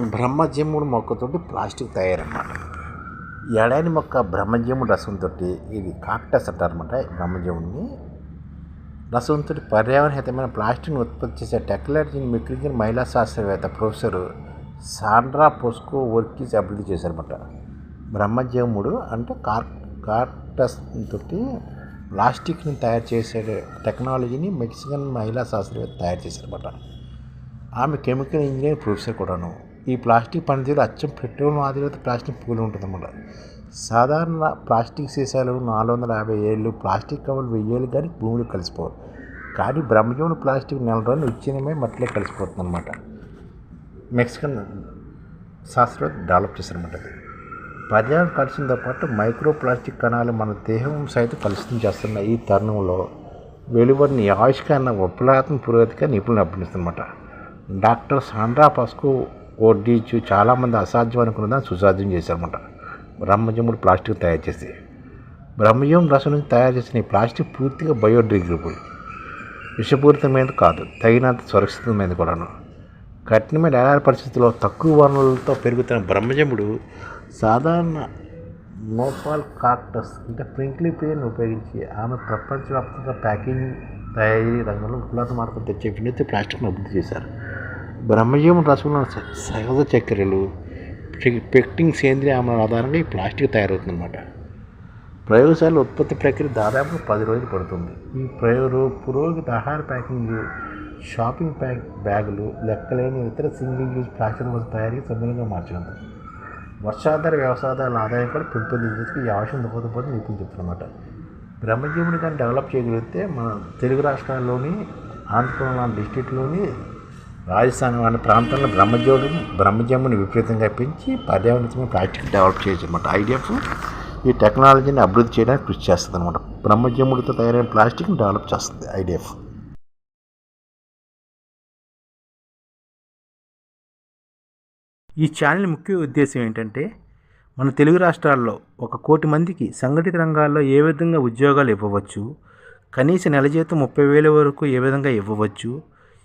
బ్రహ్మజముడు మొక్కతోటి plastic తయారన్నమాట. ఎడని మొక్క బ్రహ్మజముడు రసంతో ఇది కాక్టస్ అంటారన్నమాట బ్రహ్మజముడిని. రసంతో పర్యావరణ హితమైన ప్లాస్టిక్ని ఉత్పత్తి చేసే టెక్నాలజీని మిక్కిలించిన మహిళా శాస్త్రవేత్త ప్రొఫెసర్ సాండ్రా పోస్కో వర్కీస్ అభివృద్ధి చేశారన్నమాట. బ్రహ్మజముడు అంటే కార్ కార్టస్ తోటి ప్లాస్టిక్ని తయారు చేసే టెక్నాలజీని మెక్సికన్ మహిళా శాస్త్రవేత్త తయారు చేశారన్నమాట. ఆమె కెమికల్ ఇంజనీర్ ప్రొఫెసర్ కూడాను. ఈ ప్లాస్టిక్ పనితీరు అచ్చం పెట్రోల్ మాదిరిగా ప్లాస్టిక్ పూలు ఉంటుందన్నమాట. సాధారణ ప్లాస్టిక్ సీసాలు నాలుగు వందల యాభై ఏళ్ళు ప్లాస్టిక్ కవర్లు వెయ్యేళ్ళు కానీ భూమిలో కలిసిపోవు. కానీ బ్రహ్మజోని ప్లాస్టిక్ నెల రోజులు విచ్ఛిన్నమై మట్టిలో కలిసిపోతుంది అనమాట మెక్సికన్ శాస్త్రవేత్త డెవలప్ చేశారన్నమాట అది. పర్యావరణ కలిసింతో పాటు మైక్రో ప్లాస్టిక్ కణాలు మన దేహం సైతం కలుషితం చేస్తున్న ఈ తరుణంలో వెలువడిన ఆవిష్కరణ విప్లవాత్మక పురోగతిగా నిపుణులు అభినందిస్తున్నమాట. డాక్టర్ సాండ్రా పస్కు ఓర్డీచు చాలామంది అసాధ్యం అనుకున్నదాన్ని సుసాధ్యం చేశారన్నమాట. బ్రహ్మజముడు ప్లాస్టిక్ తయారు చేసి బ్రహ్మజం రసం నుంచి తయారు చేసిన ఈ ప్లాస్టిక్ పూర్తిగా బయోడిగ్రేడబుల్ విషపూరితమైనది కాదు తగినంత సురక్షితమైనది కూడాను. కఠినమైన ఎడారి పరిస్థితుల్లో తక్కువ వనరులతో పెరుగుతున్న బ్రహ్మజముడు సాధారణ నోపాల్ కాక్టస్ అంటే ప్రింక్లీ పేరుని ఉపయోగించి ఆమె ప్రపంచవ్యాప్తంగా ప్యాకింగ్ తయారీ రంగంలో విప్లవాత్మక మార్పులు తెచ్చే వినూత్న ప్లాస్టిక్ను అభివృద్ధి చేశారు. బ్రహ్మజీవం రసంలో స- సహజ చక్కెరలు పెక్టింగ్ సేంద్రియ ఆమ్లాల ఆధారంగా ఈ ప్లాస్టిక్ తయారవుతుందన్నమాట. ప్రయోగశాల ఉత్పత్తి ప్రక్రియ దాదాపు పది రోజులు పడుతుంది. ఈ ప్రయోగ పురోగతి ఆహార ప్యాకింగ్ షాపింగ్ ప్యాక్ బ్యాగులు లెక్కలేని ఇతర సింగిల్ యూజ్ ప్లాస్టిక్ వస్తువు తయారీకి సమయంగా మార్చగలదు వర్షాధార వ్యవసాయాల ఆదాయం కూడా పెంపొందించేందుకు ఈ ఆవశ్యం దొరకకపోతే నిపుణులు చెప్తున్నమాట. బ్రహ్మజీవుని కానీ డెవలప్ చేయగలిగితే మన తెలుగు రాష్ట్రాల్లోని ఆంధ్రప్రదేశ్ డిస్టిక్లోని రాజస్థాన్ వంటి ప్రాంతంలో బ్రహ్మజీవుడు బ్రహ్మజముని విపరీతంగా పెంచి పర్యావరణమైన ప్లాస్టిక్ డెవలప్ చేయొచ్చు అనమాట ఐడిఎఫ్ ఈ టెక్నాలజీని అభివృద్ధి చేయడానికి కృషి చేస్తుంది అనమాట బ్రహ్మజముడితో తయారైన ప్లాస్టిక్ని డెవలప్ చేస్తుంది ఐడిఎఫ్ ఈ ఛానల్ ముఖ్య ఉద్దేశం ఏంటంటే మన తెలుగు రాష్ట్రాల్లో ఒక కోటి మందికి సంఘటిత రంగాల్లో ఏ విధంగా ఉద్యోగాలు ఇవ్వవచ్చు కనీస నెల జీతం ముప్పై వేల వరకు ఏ విధంగా ఇవ్వవచ్చు